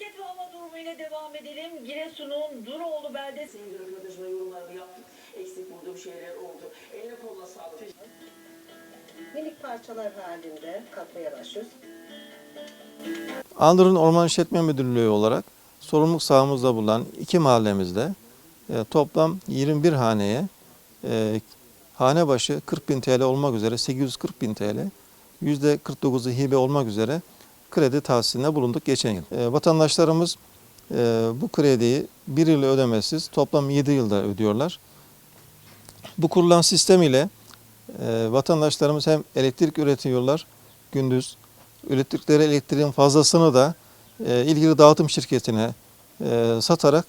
Hareket ve hava durumu ile devam edelim. Giresun'un Duroğlu beldesi Senin röportajına yorumlarını yaptık. Eksik bulduğum şeyler oldu. Eline koluna sağlık. minik parçalar halinde katmaya başlıyoruz. Andırın Orman İşletme Müdürlüğü olarak sorumluluk sahamızda bulunan iki mahallemizde e, toplam 21 haneye e, hane başı 40 bin TL olmak üzere 840 bin TL %49'u hibe olmak üzere kredi tahsilinde bulunduk geçen yıl. E, vatandaşlarımız e, bu krediyi bir yıl ödemesiz toplam 7 yılda ödüyorlar. Bu kurulan sistem ile e, vatandaşlarımız hem elektrik üretiyorlar gündüz ürettikleri elektriğin fazlasını da e, ilgili dağıtım şirketine e, satarak